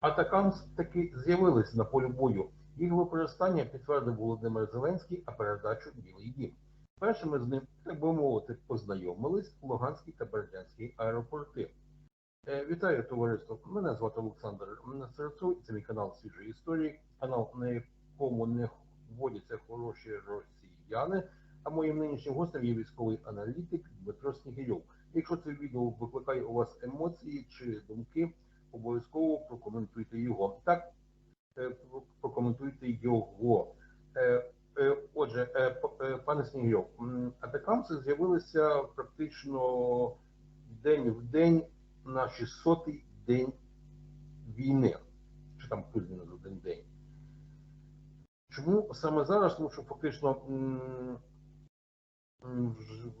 Атакамс таки з'явились на полі бою. Їх використання підтвердив Володимир Зеленський, а передачу Білий Дім. Першими з ним, так би мовити, познайомились Луганський та Бердянський аеропорти. Е, Вітаю товариство. Мене звати Олександр Нестерцов, і це мій канал Свіжої історії, канал, на якому не вводяться хороші росіяни. А моїм нинішнім гостем є військовий аналітик Дмитро Снігирьов. Якщо це відео викликає у вас емоції чи думки, обов'язково прокоментуйте його. Так, е, прокоментуйте його. Е, е, Отже, пане Снігирьов, м, атакамси з'явилися практично день в день на 600-й день війни, чи там плюс-мінус один день. Чому саме зараз? Тому що фактично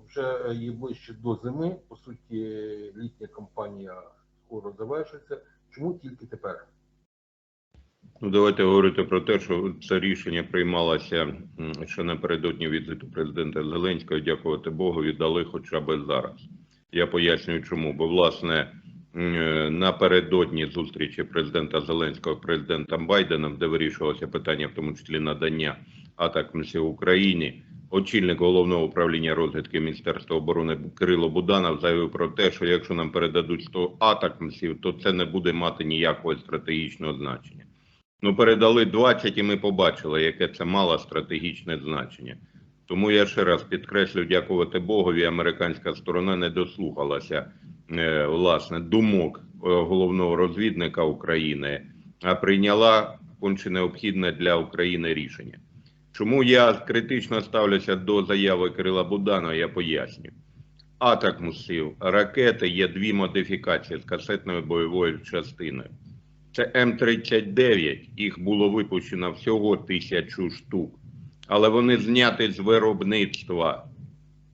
вже є ближче до зими, по суті, літня кампанія скоро завершиться. Чому тільки тепер? Ну, давайте говорити про те, що це рішення приймалося ще напередодні візиту президента Зеленського. Дякувати Богу, віддали хоча б зараз. Я пояснюю, чому. Бо власне е, напередодні зустрічі президента Зеленського з президентом Байденом, де вирішувалося питання, в тому числі надання атак в Україні. Очільник головного управління розвідки Міністерства оборони Кирило Буданов заявив про те, що якщо нам передадуть 100 атак МСІВ, то це не буде мати ніякого стратегічного значення. Ну, передали 20 і ми побачили, яке це мало стратегічне значення. Тому я ще раз підкреслю, дякувати Богові, американська сторона не дослухалася е, власне думок е, головного розвідника України, а прийняла конче необхідне для України рішення. Чому я критично ставлюся до заяви Кирила Буданова, я поясню. Атак мусив ракети є дві модифікації з касетною бойовою частиною. Це М39, їх було випущено всього тисячу штук, але вони зняті з виробництва,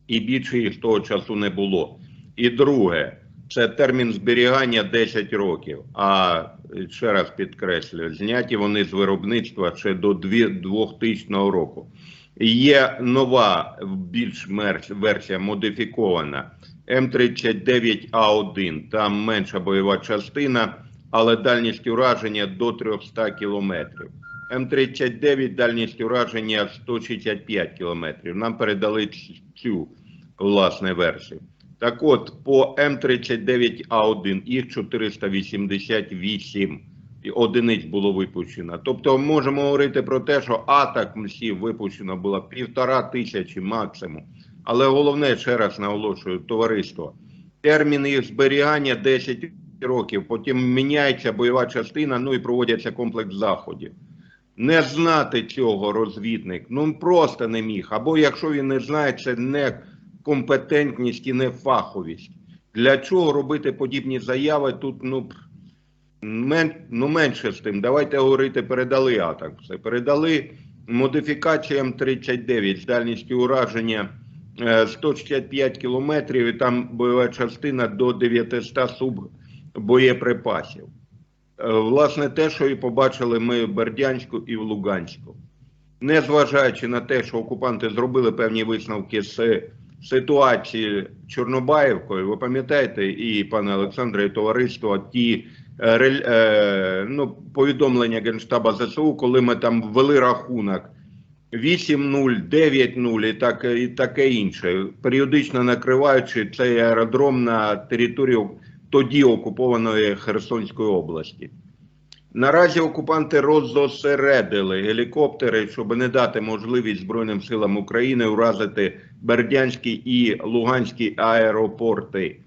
і більше їх того часу не було. І друге, це термін зберігання 10 років. А ще раз підкреслюю, зняті вони з виробництва ще до 2000 року. Є нова більш версія модифікована М39А1, там менша бойова частина але дальність ураження до 300 кілометрів. М39 дальність ураження 165 кілометрів. Нам передали цю власне версію. Так от, по М39А1 їх 488 одиниць було випущено. Тобто можемо говорити про те, що атак МСІВ випущено було півтора тисячі максимум. Але головне, ще раз наголошую, товариство, термін їх зберігання 10 років, потім міняється бойова частина, ну і проводяться комплекс заходів. Не знати цього розвідник, ну просто не міг. Або якщо він не знає, це не компетентність і не фаховість. Для чого робити подібні заяви? Тут ну, мен, ну менше з тим. Давайте говорити, передали атак. Все передали модифікація М39 з дальністю ураження е, 165 кілометрів, і там бойова частина до 900 суб боєприпасів. Е, Власне, те, що і побачили ми в Бердянську і в Луганську. Незважаючи на те, що окупанти зробили певні висновки з ситуації Чорнобаївкою, ви пам'ятаєте, і пане Олександре, і товариство, ті е, е, ну, повідомлення Генштаба ЗСУ, коли ми там ввели рахунок 8-0, 9-0 і, так, і таке інше, періодично накриваючи цей аеродром на територію тоді окупованої Херсонської області. Наразі окупанти роззосередили гелікоптери, щоб не дати можливість Збройним силам України уразити Бердянський і Луганський аеропорти.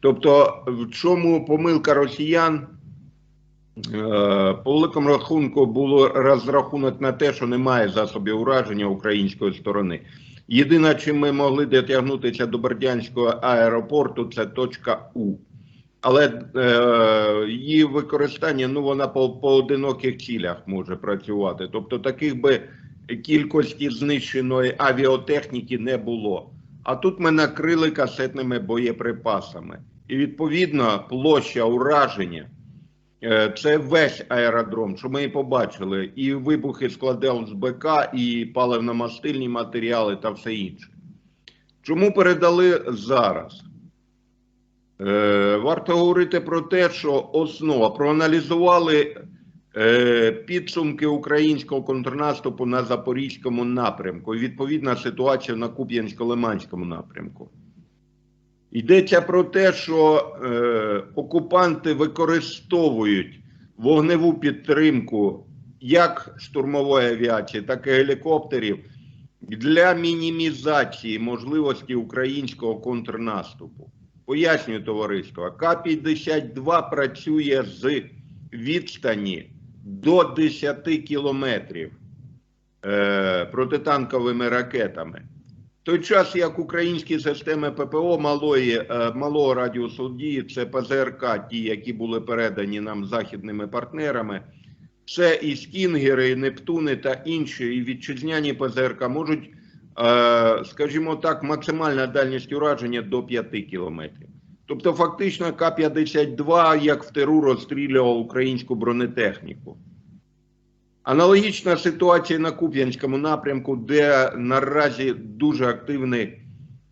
Тобто, в чому помилка росіян? Е, По великому рахунку було розрахунок на те, що немає засобів ураження української сторони. Єдине, чим ми могли дотягнутися до Бердянського аеропорту, це точка У. Але е, її використання ну вона по поодиноких цілях може працювати. Тобто таких би кількості знищеної авіатехніки не було. А тут ми накрили касетними боєприпасами. І відповідно площа ураження е, це весь аеродром, що ми і побачили, і вибухи складів з БК, і паливно-мастильні матеріали та все інше. Чому передали зараз? Е, варто говорити про те, що основа проаналізували е, підсумки українського контрнаступу на Запорізькому напрямку і відповідна ситуація на Куп'янсько-Лиманському напрямку. Йдеться про те, що е, окупанти використовують вогневу підтримку як штурмової авіації, так і гелікоптерів для мінімізації можливості українського контрнаступу. Пояснюю товариство, К-52 працює з відстані до 10 кілометрів е, протитанковими ракетами. В той час, як українські системи ППО малої, е, малого радіусу дії, це ПЗРК, ті, які були передані нам західними партнерами, це і Стінгери, і Нептуни та інші, і вітчизняні ПЗРК можуть, скажімо так, максимальна дальність ураження до 5 кілометрів. Тобто, фактично, К-52 як в тиру розстрілював українську бронетехніку. Аналогічна ситуація на Куп'янському напрямку, де наразі дуже активне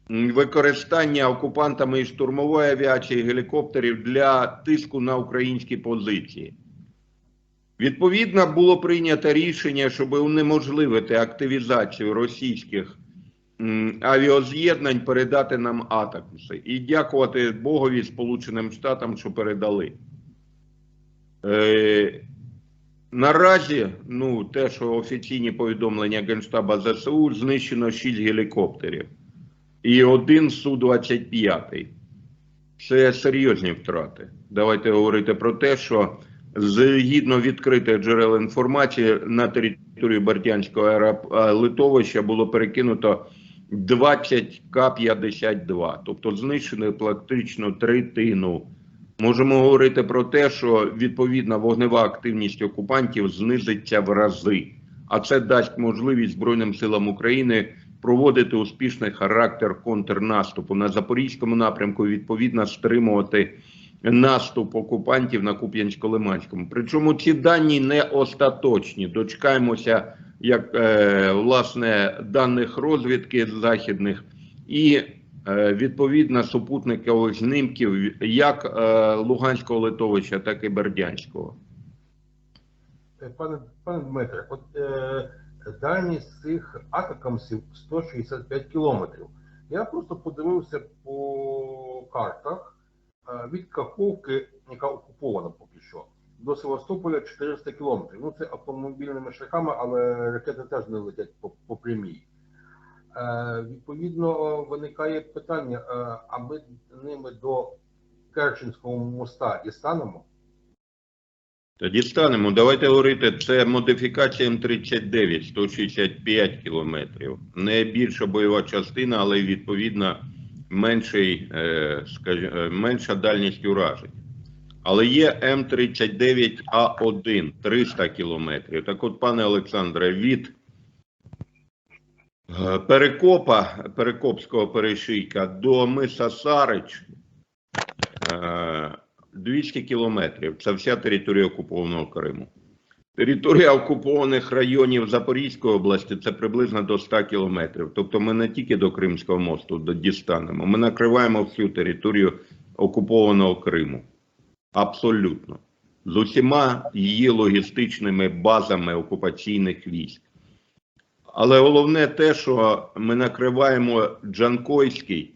використання окупантами і штурмової авіації гелікоптерів для тиску на українські позиції. Відповідно, було прийнято рішення, щоб унеможливити активізацію російських м, авіаз'єднань, передати нам атакуси. І дякувати Богові Сполученим Штатам, що передали. Е, Наразі, ну, те, що офіційні повідомлення Генштаба ЗСУ, знищено 6 гелікоптерів і один Су-25. Це серйозні втрати. Давайте говорити про те, що згідно відкритих джерел інформації на територію Бердянського аероплитовища було перекинуто 20 К-52, тобто знищено практично третину. Можемо говорити про те, що відповідна вогнева активність окупантів знизиться в рази, а це дасть можливість Збройним силам України проводити успішний характер контрнаступу на запорізькому напрямку. Відповідно, стримувати наступ окупантів на Куп'янсько-Лиманському. Причому ці дані не остаточні. Дочекаємося як е, власне даних розвідки західних і е, відповідно супутникових знімків як е, Луганського литовища, так і Бердянського. Е, Пане, пане Дмитре, от е, дальність цих атакамсів 165 кілометрів. Я просто подивився по картах від Каховки, яка окупована поки що, до Севастополя 400 кілометрів. Ну це автомобільними шляхами, але ракети теж не летять по, по прямій. Е, відповідно, виникає питання, е, а ми ними до Керченського моста і станемо? Тоді станемо. Давайте говорити, це модифікація М39, 165 кілометрів. Не більша бойова частина, але відповідно менший, е, скажі- е, менша дальність уражень. Але є М39А1 300 кілометрів. Так от, пане Олександре, від е, Перекопа, Перекопського перешийка до Миса Сарич е, 200 кілометрів. Це вся територія окупованого Криму. Територія окупованих районів Запорізької області це приблизно до 100 кілометрів. Тобто ми не тільки до Кримського мосту дістанемо, ми накриваємо всю територію окупованого Криму. Абсолютно. З усіма її логістичними базами окупаційних військ. Але головне те, що ми накриваємо Джанкойський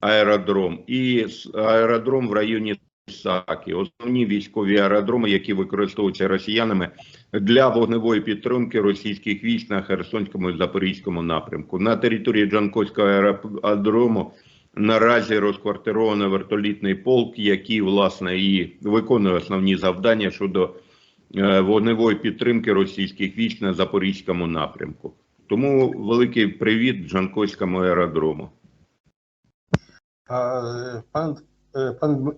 аеродром і аеродром в районі Саки, основні військові аеродроми, які використовуються росіянами для вогневої підтримки російських військ на Херсонському і Запорізькому напрямку. На території Джанкойського аеродрому наразі розквартировано вертолітний полк, який власне і виконує основні завдання щодо е, вогневої підтримки російських військ на Запорізькому напрямку. Тому великий привіт Джанкойському аеродрому. Е, Пан, е, пан,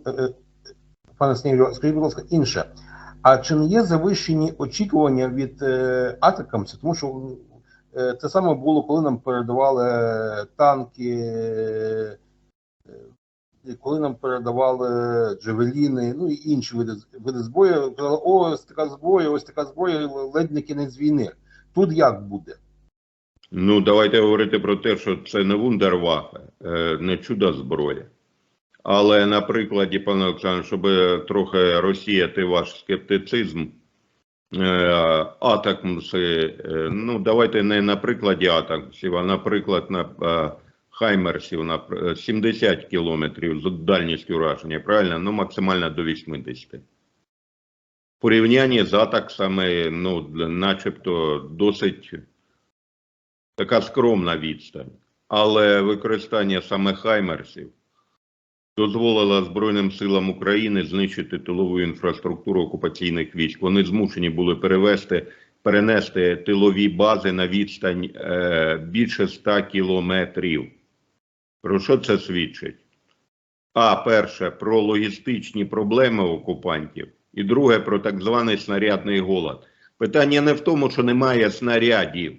пане Снігурю, скажіть, будь ласка, інше. А чи не є завищені очікування від е, атакамців? Тому що е, це саме було, коли нам передавали танки, е, е, коли нам передавали джевеліни, ну і інші види, види зброї. Казали, ось така зброя, ось така зброя, ледь не кінець війни. Тут як буде? Ну, давайте говорити про те, що це не вундервафе, е, не чудо зброя. Але на прикладі, пане Олександр, щоб трохи розсіяти ваш скептицизм, е, атакмси, е, ну давайте не на прикладі атакмсів, а наприклад на е, Хаймерсів на е, 70 кілометрів з дальністю ураження, правильно? Ну максимально до 80. В порівнянні з атаксами, ну, начебто досить така скромна відстань. Але використання саме Хаймерсів дозволило Збройним силам України знищити тилову інфраструктуру окупаційних військ. Вони змушені були перевести, перенести тилові бази на відстань е, більше 100 кілометрів. Про що це свідчить? А перше, про логістичні проблеми окупантів, і друге, про так званий снарядний голод. Питання не в тому, що немає снарядів,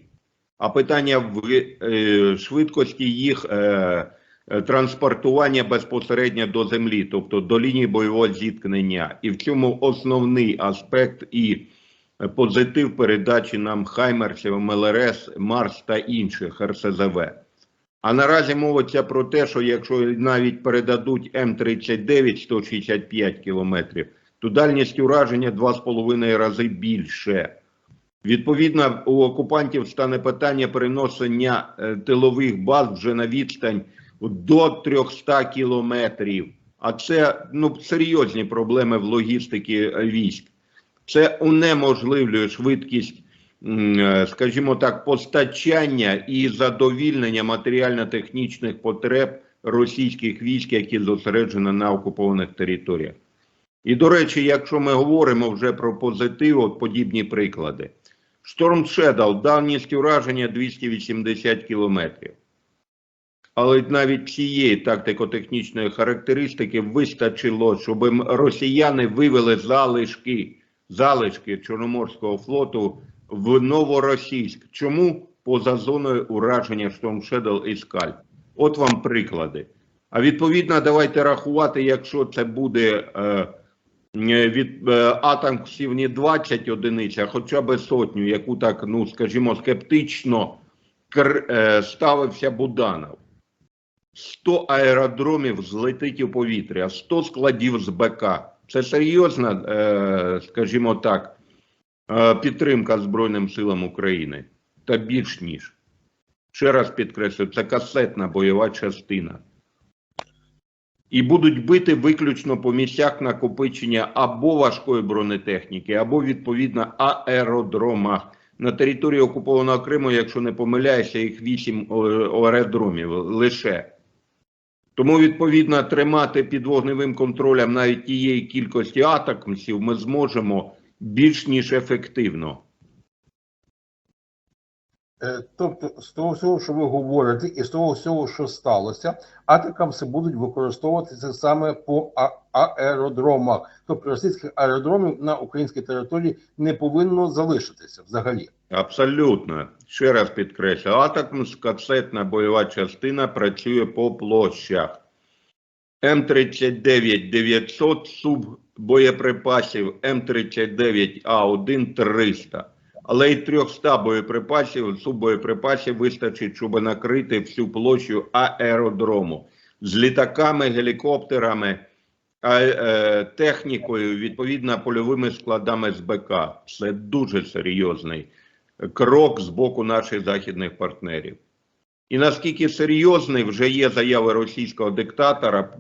а питання в е, швидкості їх е, транспортування безпосередньо до землі, тобто до лінії бойового зіткнення. І в цьому основний аспект і е, позитив передачі нам Хаймерсів, МЛРС, Марс та інших РСЗВ. А наразі мовиться про те, що якщо навіть передадуть М39 165 кілометрів, то дальність ураження 2,5 рази більше. Відповідно, у окупантів стане питання переносення е, тилових баз вже на відстань до 300 кілометрів. А це ну, серйозні проблеми в логістиці військ. Це унеможливлює швидкість, е, скажімо так, постачання і задовільнення матеріально-технічних потреб російських військ, які зосереджені на окупованих територіях. І до речі, якщо ми говоримо вже про позитив, от подібні приклади. Storm Shadow, дальність ураження 280 кілометрів. Але навіть цієї тактико-технічної характеристики вистачило, щоб росіяни вивели залишки, залишки Чорноморського флоту в Новоросійськ. Чому поза зоною ураження Storm і Скальп? От вам приклади. А відповідно, давайте рахувати, якщо це буде е, е, від е, атомсів не 20 одиниць, а хоча б сотню, яку так, ну скажімо, скептично кр, е, ставився Буданов. 100 аеродромів злетить у повітря, 100 складів з БК. Це серйозна, е, скажімо так, е, підтримка Збройним силам України. Та більш ніж. Ще раз підкреслю, це касетна бойова частина. І будуть бити виключно по місцях накопичення або важкої бронетехніки, або відповідно аеродромах. На території окупованого Криму, якщо не помиляюся, їх вісім аеродромів лише. Тому, відповідно, тримати під вогневим контролем навіть тієї кількості атакмсів ми зможемо більш ніж ефективно. Е, Тобто, з того всього, що ви говорите, і з того всього, що сталося, атакамси будуть використовуватися саме по а- аеродромах. Тобто російських аеродромів на українській території не повинно залишитися взагалі. Абсолютно. Ще раз підкреслю, атакмс касетна бойова частина працює по площах. М39 900 суббоєприпасів, М39А1 300. Але й 300 боєприпасів, суббоєприпасів вистачить, щоб накрити всю площу аеродрому з літаками, гелікоптерами, е, технікою, відповідно, польовими складами з БК. Це дуже серйозний крок з боку наших західних партнерів. І наскільки серйозний вже є заяви російського диктатора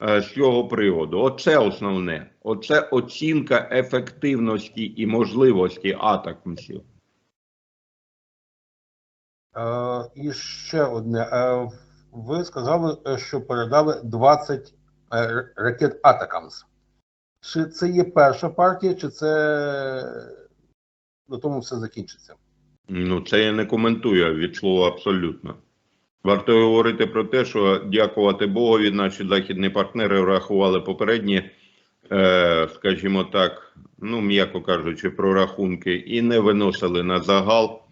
з цього приводу. Оце основне. Оце оцінка ефективності і можливості атакмсів. Е, і ще одне. Е, ви сказали, е, що передали 20 е, ракет Атакамс. Чи це є перша партія, чи це на тому все закінчиться? Ну, це я не коментую від слова абсолютно. Варто говорити про те, що дякувати Богові, наші західні партнери врахували попередні, е, скажімо так, ну, м'яко кажучи, прорахунки і не виносили на загал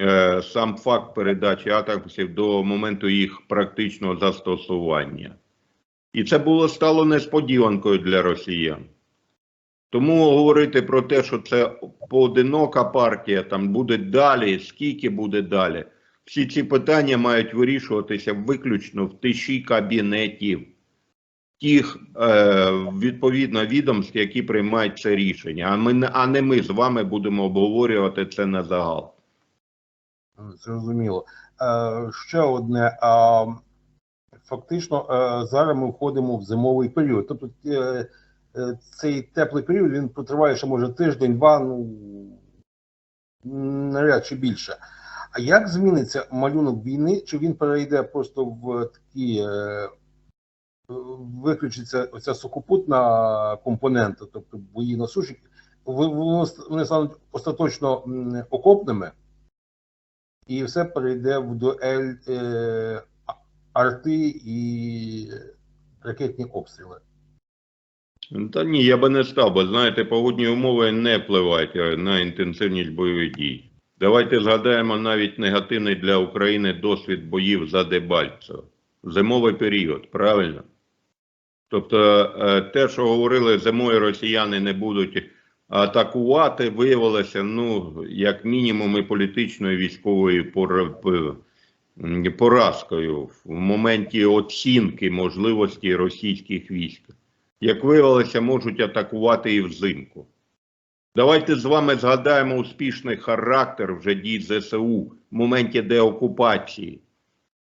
е, сам факт передачі атаксів до моменту їх практичного застосування. І це було стало несподіванкою для росіян. Тому говорити про те, що це поодинока партія, там буде далі, скільки буде далі. Всі ці питання мають вирішуватися виключно в тиші кабінетів. тих е, відповідно відомств, які приймають це рішення. А ми а не ми з вами будемо обговорювати це на загал. Зрозуміло. Е, ще одне. А, фактично, е, зараз ми входимо в зимовий період. Тобто е, е, цей теплий період він потриває ще може тиждень-два, ну навряд чи більше. А як зміниться малюнок війни? Чи він перейде просто в такі е, виключиться оця сухопутна компонента, тобто бої на суші, вони стануть остаточно окопними, і все перейде в дуель е, арти і ракетні обстріли. Та ні, я би не став, бо знаєте, погодні умови не впливають е, на інтенсивність бойових дій. Давайте згадаємо навіть негативний для України досвід боїв за Дебальцево. Зимовий період, правильно? Тобто е, те, що говорили, зимою росіяни не будуть атакувати, виявилося, ну, як мінімум, і політичною і військовою поразкою в моменті оцінки можливості російських військ як виявилося, можуть атакувати і взимку. Давайте з вами згадаємо успішний характер вже дій ЗСУ в моменті деокупації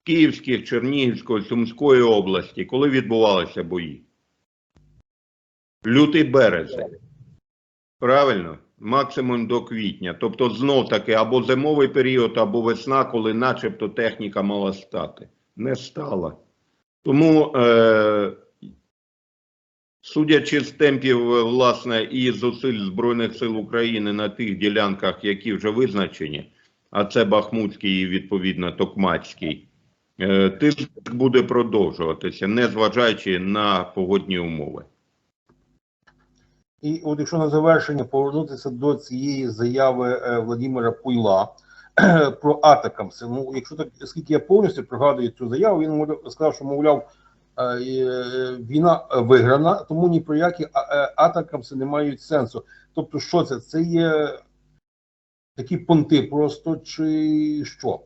Київських, Чернігівської, Сумської області, коли відбувалися бої. Лютий березень. Правильно? Максимум до квітня. Тобто, знов таки або зимовий період, або весна, коли начебто техніка мала стати. Не стала. Тому. Е- Судячи з темпів, е, власне, і зусиль Збройних сил України на тих ділянках, які вже визначені, а це Бахмутський і відповідно Токмацький, е, тиск буде продовжуватися, незважаючи на погодні умови. І от якщо на завершення повернутися до цієї заяви е, Владимира Пуйла про атакамси, ну якщо так, оскільки я повністю пригадую цю заяву, він сказав, що мовляв, війна е, виграна, тому ні про які е, атакамси не мають сенсу. Тобто, що це? Це є такі понти просто чи що?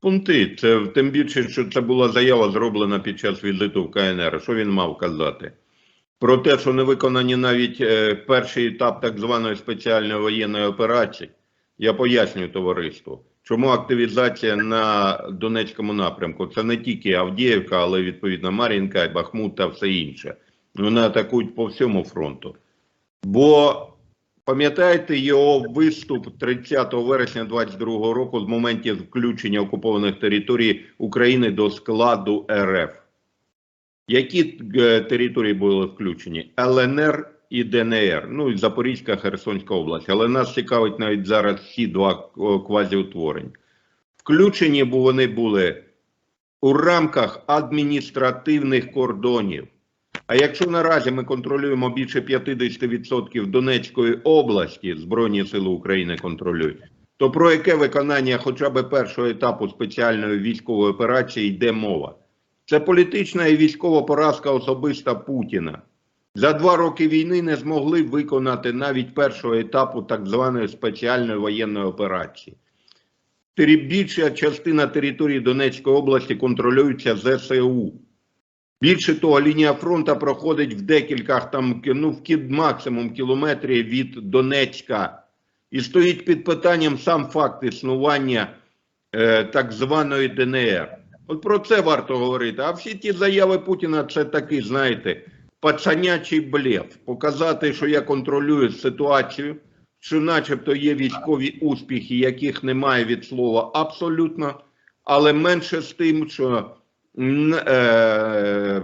Пункти, це тим більше, що це була заява зроблена під час візиту в КНР. Що він мав казати? Про те, що не виконані навіть е, перший етап так званої спеціальної воєнної операції, я пояснюю товариству, чому активізація на Донецькому напрямку це не тільки Авдіївка, але відповідно Мар'їнка, Бахмут та все інше. Вони атакують по всьому фронту. Бо пам'ятаєте його виступ 30 вересня 22 року з моментів включення окупованих територій України до складу РФ? Які е, території були включені? ЛНР і ДНР, ну і Запорізька, Херсонська область. Але нас цікавить навіть зараз всі два о, квазіутворень. Включені бо вони були у рамках адміністративних кордонів. А якщо наразі ми контролюємо більше 50% Донецької області, Збройні Сили України контролюють, то про яке виконання хоча б першого етапу спеціальної військової операції йде мова? Це політична і військова поразка особиста Путіна. За два роки війни не змогли виконати навіть першого етапу так званої спеціальної воєнної операції. Більша частина території Донецької області контролюється ЗСУ. Більше того, лінія фронту проходить в декілька там, ну, в кі- максимум кілометрів від Донецька. І стоїть під питанням сам факт існування е, так званої ДНР. От про це варто говорити. А всі ті заяви Путіна це такий, знаєте, пацанячий блеф. Показати, що я контролюю ситуацію, що начебто є військові успіхи, яких немає від слова абсолютно, але менше з тим, що е,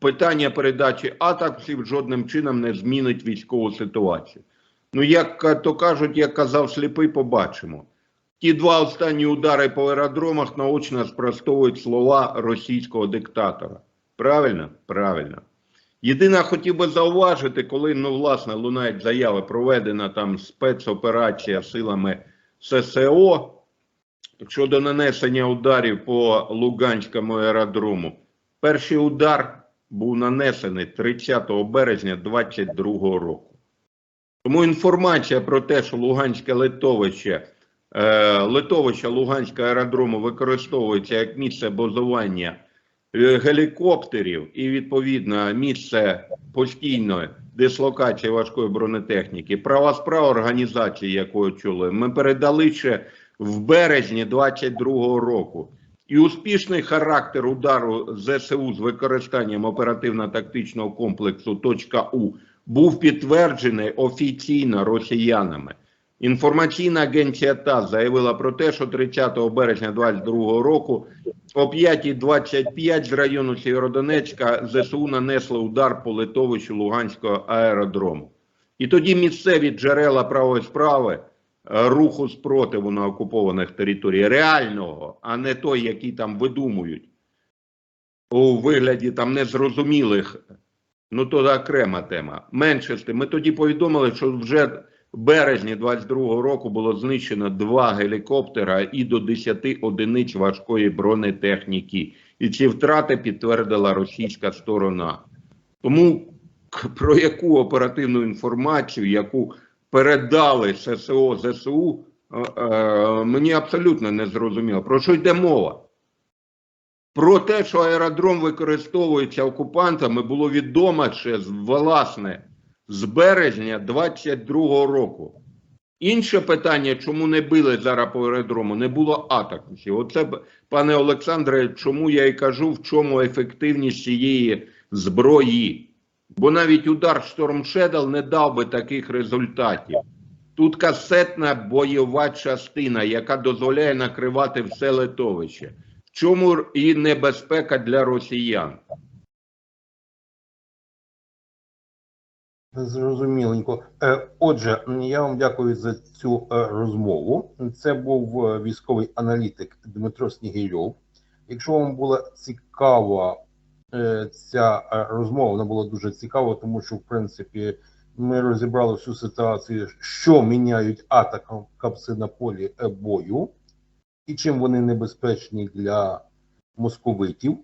питання передачі атаксів жодним чином не змінить військову ситуацію. Ну, як то кажуть, як казав сліпий, побачимо. Ті два останні удари по аеродромах наочно спростовують слова російського диктатора. Правильно? Правильно. Єдине, хотів би зауважити, коли ну, власне лунають заяви, проведена там спецоперація силами ССО щодо нанесення ударів по Луганському аеродрому. Перший удар був нанесений 30 березня 2022 року. Тому інформація про те, що Луганське литовище, е, литовище Луганського аеродрому використовується як місце базування гелікоптерів і відповідно місце постійної дислокації важкої бронетехніки, права справа організації, яку очолює, ми передали ще в березні 22-го року. І успішний характер удару ЗСУ з використанням оперативно-тактичного комплексу «У» був підтверджений офіційно росіянами. Інформаційна агенція ТАСС заявила про те, що 30 березня 2022 року о 5.25 з району Сєвєродонецька ЗСУ нанесли удар по литовищу Луганського аеродрому. І тоді місцеві джерела правої справи е, руху спротиву на окупованих територіях реального, а не той, який там видумують у вигляді там незрозумілих, ну то окрема тема. Тим, ми тоді повідомили, що вже березні 22-го року було знищено два гелікоптера і до 10 одиниць важкої бронетехніки. І ці втрати підтвердила російська сторона. Тому про яку оперативну інформацію, яку передали ССО ЗСУ, е, е, мені абсолютно не зрозуміло. Про що йде мова? Про те, що аеродром використовується окупантами, було відомо ще власне з березня 22-го року. Інше питання, чому не били зараз по аеродрому, не було атаків. Оце, пане Олександре, чому я і кажу, в чому ефективність цієї зброї. Бо навіть удар Shadow не дав би таких результатів. Тут касетна бойова частина, яка дозволяє накривати все литовище. В чому і небезпека для росіян? Зрозуміленько. Е, Отже, я вам дякую за цю е, розмову. Це був е, військовий аналітик Дмитро Снігирьов. Якщо вам була цікава ця розмова, вона була дуже цікава, тому що в принципі ми розібрали всю ситуацію, що міняють атакамси на полі бою, і чим вони небезпечні для московитів.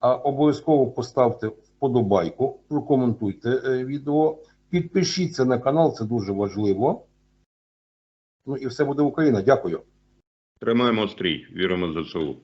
А обов'язково поставте вподобайку, прокоментуйте е, відео, підпишіться на канал, це дуже важливо. Ну і все буде Україна. Дякую. Тримаємо стрій, віримо в ЗСУ.